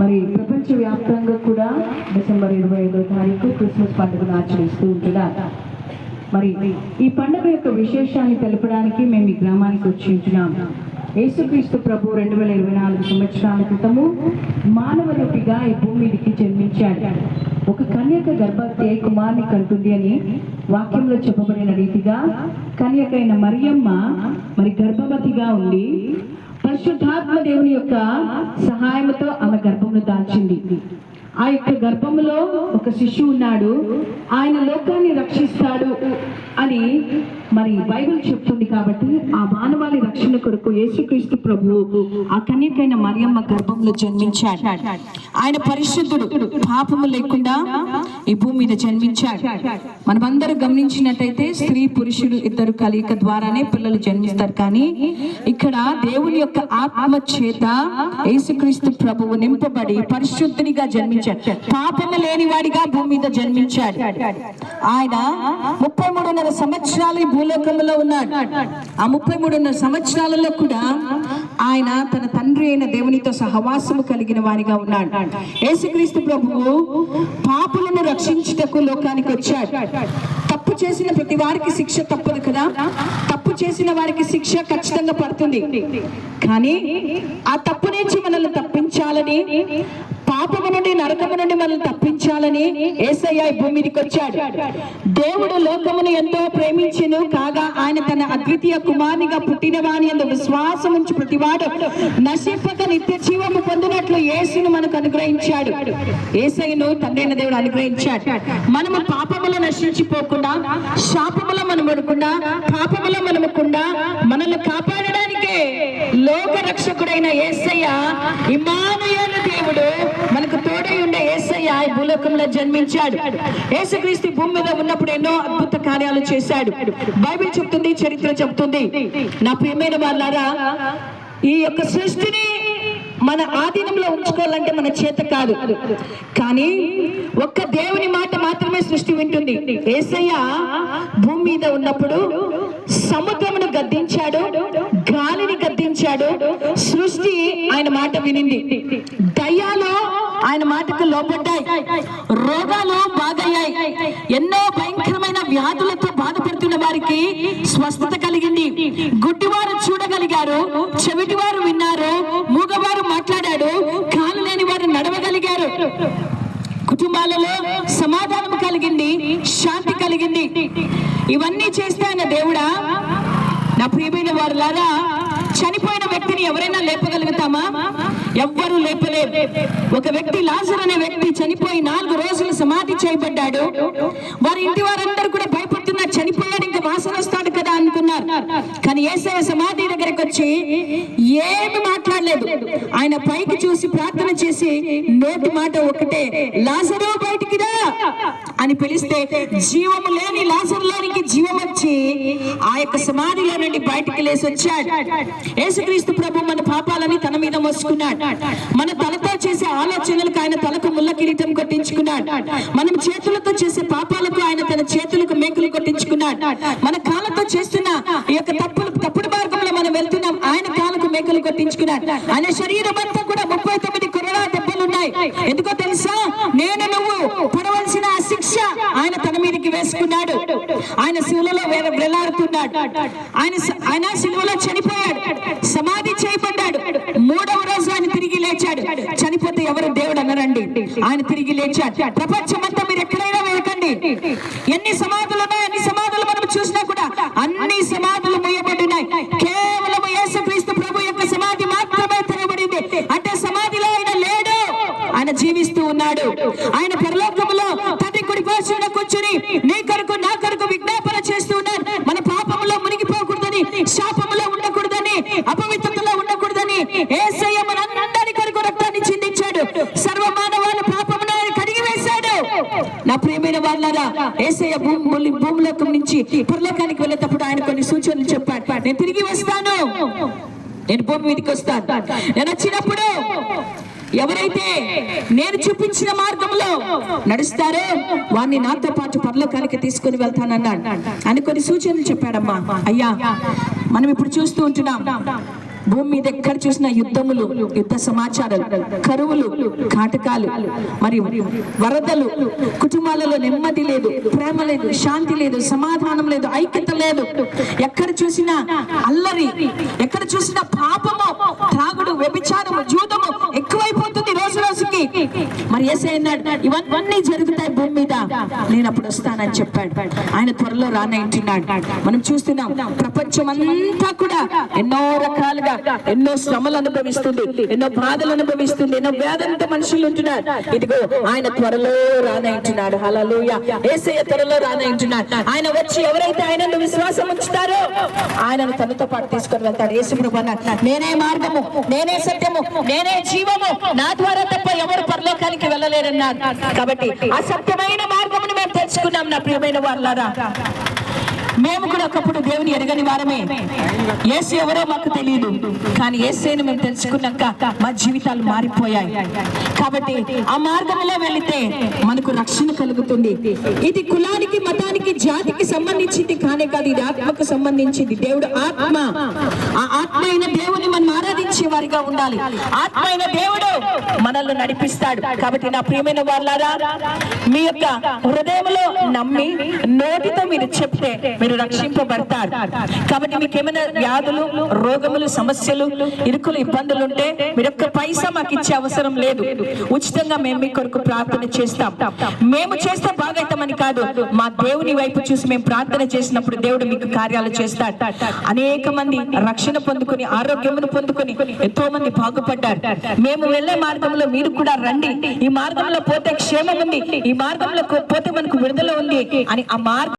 మరి ప్రపంచ వ్యాప్తంగా కూడా డిసెంబర్ ఇరవై ఐదో తారీఖు క్రిస్మస్ పండుగను ఆచరిస్తూ ఉంటున్నారు మరి ఈ పండుగ యొక్క విశేషాన్ని తెలపడానికి మేము ఈ గ్రామానికి వచ్చి ఉంటున్నాం. యేసుక్రీస్తు ప్రభు రెండు వేల ఇరవై నాలుగు సంవత్సరాల క్రితము మానవ రూపిగా ఈ భూమికి జన్మించాడు. ఒక కన్యక గర్భవతి కుమార్ని కంటుంది అని వాక్యంలో చెప్పబడిన రీతిగా కన్యకైన మరియమ్మ మరి గర్భవతిగా ఉండి పరిశుద్ధాత్మ దేవుని యొక్క సహాయంతో ఆమె గర్భమును దాల్చింది. ఆ యొక్క గర్భములో ఒక శిశువు ఉన్నాడు. ఆయన లోకాన్ని రక్షిస్తాడు అని మరి బైబిల్ చెప్తుంది కాబట్టి ఆ మానవాళి రక్షణ కొరకు యేసుక్రీస్తు ప్రభు ఆ కన్యకైన మరియమ్మ గర్భంలో జన్మించాడు. ఆయన పరిశుద్ధుడు పాపము లేకుండా ఈ భూమి మీద జన్మించాడు. మనమందరూ గమనించినట్టయితే స్త్రీ పురుషుడు ఇద్దరు కలయిక ద్వారానే పిల్లలు జన్మిస్తారు కానీ ఇక్కడ దేవుని యొక్క ఆత్మ చేత యేసుక్రీస్తు ప్రభువు నింపబడి పరిశుద్ధునిగా జన్మించాడు. పాపము లేని వాడిగా భూమి మీద జన్మించాడు. ఆయన ముప్పై మూడున్నర సంవత్సరాలు భూలోకంలో ఉన్నాడు. ఆ ముప్పై మూడున్నర సంవత్సరాలలో కూడా ఆయన తన తండ్రి అయిన దేవునితో సహవాసము కలిగిన వారిగా ఉన్నాడు. యేసుక్రీస్తు ప్రభువు పాపులను రక్షించుటకు లోకానికి వచ్చాడు. తప్పు చేసిన ప్రతి వారికి శిక్ష తప్పదు కదా? తప్పు చేసిన వారికి శిక్ష ఖచ్చితంగా పడుతుంది. కానీ ఆ తప్పు నుంచి మనల్ని తప్పించాలని పాపము నుండి నరకము నుండి మనల్ని తప్పించాలని ఏసయ్య భూమి మీదకి వచ్చాడు. దేవుడు లోకమును ఎంతో ప్రేమించను కాగా ఆయన తన అద్వితీయ కుమారునిగా పుట్టిన వాని అందు విశ్వాసం ఉంచి ప్రతివాడు నశింపక నిత్య జీవము పొందినట్లు యేసును మనకు అనుగ్రహించాడు. ఏసయ్యను తండ్రైన దేవుడు అనుగ్రహించాడు. మనము పాపములో నశించిపోకుండా శాపములో మనం పడకుండా పాపములో మనముకుండా మనల్ని కాపాడడానికే లోక రక్షకుడైన ఏసయ్య ఇమానుయేలు దేవుడు మనకు తోడై ఉండే ఏసయ్య ఈ భూలోకంలో జన్మించాడు. యేసుక్రీస్తు భూమి మీద ఉన్నప్పుడు ఎన్నో అద్భుత కార్యాలు చేశాడు. బైబిల్ చెప్తుంది చరిత్ర చెప్తుంది. నా ప్రియమైన వాళ్ళారా ఈ యొక్క సృష్టిని మన ఆధీనంలో ఉంచుకోవాలంటే మన చేత కాదు. కానీ ఒక్క దేవుని మాట మాత్రమే సృష్టి వింటుంది. ఏసయ్య భూమి మీద ఉన్నప్పుడు సముద్రమును గద్దించాడు గాలిని చేశాడు సృష్టి ఆయన మాట వినింది. దయ్యాలు ఆయన మాటకు లోపడ్డాయి రోగాలు బాగయ్యాయి ఎన్నో భయంకరమైన వ్యాధులతో బాధపడుతున్న వారికి స్వస్థత కలిగింది. గుడ్డివారు చూడగలిగారు. చెవిటివారు విన్నారు. మూగవారు మాట్లాడాడు. కాలు లేని వారు నడవగలిగారు. కుటుంబాలలో సమాధానం కలిగింది. శాంతి కలిగింది. ఇవన్నీ చేస్తే ఆయన దేవుడా? నా ప్రియమైన వారులారా చనిపోయిన వ్యక్తిని ఎవరైనా లేపగలుగుతామా? ఎవ్వరూ లేపలేరు. ఒక వ్యక్తి లాజర్ అనే వ్యక్తి చనిపోయి నాలుగు రోజులు సమాధి చేయబడ్డాడు. వారి ఇంటి వారందరూ కూడా భయపడుతున్నారు చనిపోయాడు ఇంకా వాసన వస్తాడు కదా అనుకున్నారు. కానీ ఏసయ సమాధి దగ్గరకు వచ్చి ఏమి మాట్లాడలేదు. ఆయన పైకి చూసి ప్రార్థన చేసి నోటి మాట ఒకటే లాజరు బయటికి అని పిలిస్తే జీవము లేని లాజర్లోనికి జీవం వచ్చి ఆ యొక్క సమాధిలో నుండి బయటికి లేసి వచ్చాడు. యేసుక్రీస్తు ప్రభు మన పాపాలని తన మీద మోసుకున్నాడు. మన తలతో చేసే ఆలోచనలకు ఆయన తలకు ముళ్ళ కిరీటం కొట్టించుకున్నాడు. మనం చేతులతో చేసే పాపాలకు ఆయన తన చేతులకు మేకులు కొట్టించుకున్నాడు. మన కాళ్ళతో చేస్తున్న ఈ యొక్క తప్పులు తప్పుడు మార్గంలో మనం వెళ్తున్నాం. ఆయన కాళ్ళకు మేకులు కొట్టించుకున్నాడు. ఆయన శరీరం అంతా కూడా ముప్పై తొమ్మిది కొరడా దెబ్బలు ఉన్నాయి ఎందుకో తెలుసా నేను నువ్వు పడవలసిన ఆ శిక్ష ఆయన తన మీదకి వేసుకున్నాడు. ఆయన శివులలో వేలాడుతున్నాడు. ఆయన ఆయన శిలువలో చనిపోయాడు. సమాధి చేయబడ్డాడు. మూడవ రోజు ఆయన తిరిగి లేచాడు. చనిపోతే ఎవరు దేవుడు అనరండి? ఆయన తిరిగి లేచాడు. ప్రపంచమంతా మీరు ఎక్కడైనా వెళ్ళకండి ఎన్ని సమాధులు ఉన్నాయి అన్ని సమాధులు మనం చూసినా కూడా అన్ని సమాధులు మూయబడినాయి కేవలం యేసుక్రీస్తు ప్రభు యొక్క సమాధి మాత్రమే తెరబడింది అంటే సమాధిలో ఆయన లేడు. ఆయన జీవిస్తూ ఉన్నాడు. ఆయన పరలోకములో తన కుడి కూర్చుని నీ కొరకు నా కొరకు విజ్ఞాపన చేస్తూ ఉన్నారు. మన పాపములో మునిగిపోకూడదని శాపంలో ఉండకూడదని అపవిత్రతలో ఉండకూడదని ఏసయ్య మనందరి కొరకు రక్తాన్ని చిందించాడు. సర్వ మానవాళ్ళ పాపమును ఆయన కడిగి వేశాడు. నా ప్రియమైన వాళ్ళారా ఏసయ్య భూమి భూమిలోకం నుంచి పరలోకానికి వెళ్ళేటప్పుడు ఆయన కొన్ని సూచనలు చెప్పాడు. నేను తిరిగి వస్తాను. నేను భూమి మీదకి వస్తాను. నేను వచ్చినప్పుడు ఎవరైతే నేను చూపించిన మార్గంలో నడుస్తారో వారిని నాతో పాటు పరలోకానికి తీసుకుని వెళ్తానన్నాడు. అని కొన్ని సూచనలు చెప్పాడమ్మా. అయ్యా మనం ఇప్పుడు చూస్తూ ఉంటున్నాం. భూమి మీద ఎక్కడ చూసిన యుద్ధములు యుద్ధ సమాచారాలు కరువులు కాటకాలు మరి వరదలు కుటుంబాలలో నెమ్మది లేదు ప్రేమ లేదు శాంతి లేదు సమాధానం లేదు ఐక్యత లేదు. ఎక్కడ చూసినా అల్లరి ఎక్కడ చూసినా పాపము త్రాగుడు వ్యభిచారము జూదము మరి ఏసై అన్నాడు ఇవన్నీ జరుగుతాయి భూమి మీద. నేను అప్పుడు వస్తానని చెప్పాడు. ఆయన త్వరలో రానంటున్నాడు మనం చూస్తున్నాం ప్రపంచం అంతా కూడా ఎన్నో రకాలుగా ఎన్నో శ్రమలు అనుభవిస్తుంది ఎన్నో బాధలు అనుభవిస్తుంది ఎన్నో వేదంతో మనుషులు ఉంటున్నారు. ఇదిగో ఆయన త్వరలో రానంటున్నాడు హలలోయ ఏసయ్య త్వరలో రానంటున్నాడు ఆయన వచ్చి ఎవరైతే ఆయనను విశ్వాసం ఉంచుతారో ఆయనను తనతో పాటు తీసుకొని వెళ్తాడు. యేసు నేనే మార్గము నేనే సత్యము నేనే జీవము. నా ద్వారా తప్ప ఎవరు పరలోకానికి వెళ్ళలేరన్నాడు కాబట్టి ఆ సత్యమైన మార్గమును మేము తెలుసుకున్నాం నా ప్రియమైన వాళ్ళారా మేము కూడా ఒకప్పుడు దేవుని ఎరగని వారమే. యేసు ఎవరో మాకు తెలియదు కానీ ఏసేను మేము తెలుసుకున్నాక మా జీవితాలు మారిపోయాయి. కాబట్టి ఆ మార్గంలో వెళితే మనకు రక్షణ కలుగుతుంది. ఇది కులానికి మతానికి జాతికి సంబంధించింది కానే కాదు ఇది ఆత్మకు సంబంధించింది. దేవుడు ఆత్మ. ఆ ఆత్మ అయిన దేవుని మనం ఆరాధించే వారిగా ఉండాలి. ఆత్మ అయిన దేవుడు మనల్ని నడిపిస్తాడు. కాబట్టి నా ప్రియమైన వాళ్ళారా మీ యొక్క హృదయంలో నమ్మి నోటితో మీరు చెప్తే మీరు రక్షింపబడతారు. కాబట్టి మీకు ఏమైనా వ్యాధులు రోగములు సమస్యలు ఇరుకులు ఇబ్బందులు ఉంటే మీరు ఒక్క పైసా మాకు ఇచ్చే అవసరం లేదు. ఉచితంగా మేము మీ కొరకు ప్రార్థన చేస్తాం. మేము చేస్తే బాగైతామని కాదు. మా దేవుని వైపు చూసి మేము ప్రార్థన చేసినప్పుడు దేవుడు మీకు కార్యాలు చేస్తాడు. అనేక మంది రక్షణ పొందుకుని ఆరోగ్యమును పొందుకుని ఎంతో మంది బాగుపడ్డారు. మేము వెళ్ళే మార్గంలో మీరు కూడా రండి. ఈ మార్గంలో పోతే క్షేమం ఉంది. ఈ మార్గంలో పోతే మనకు విడుదల ఉంది అని ఆ మార్గం